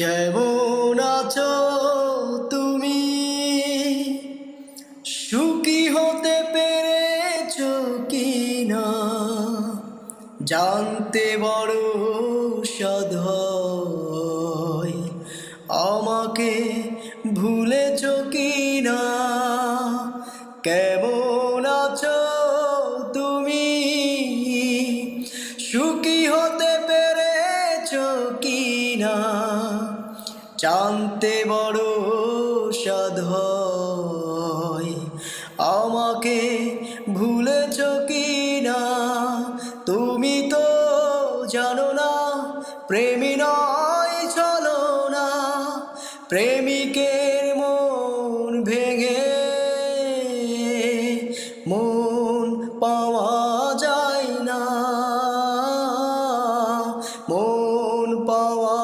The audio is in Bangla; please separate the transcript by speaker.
Speaker 1: কেমন আছো তুমি? সুখী হতে পেরেছ কি না জানতে বড় সধয় আমাকে ভুলেছ কি না কেমন আছো তুমি? সুখী হতে পেরেছ কি না জানতে বড় সাধ আমাকে ভুলেছ কি না। তুমি তো জানো না, প্রেমী নয়, চলো না। প্রেমিকের মন ভেঙে মন পাওয়া যায় না। মন পাওয়া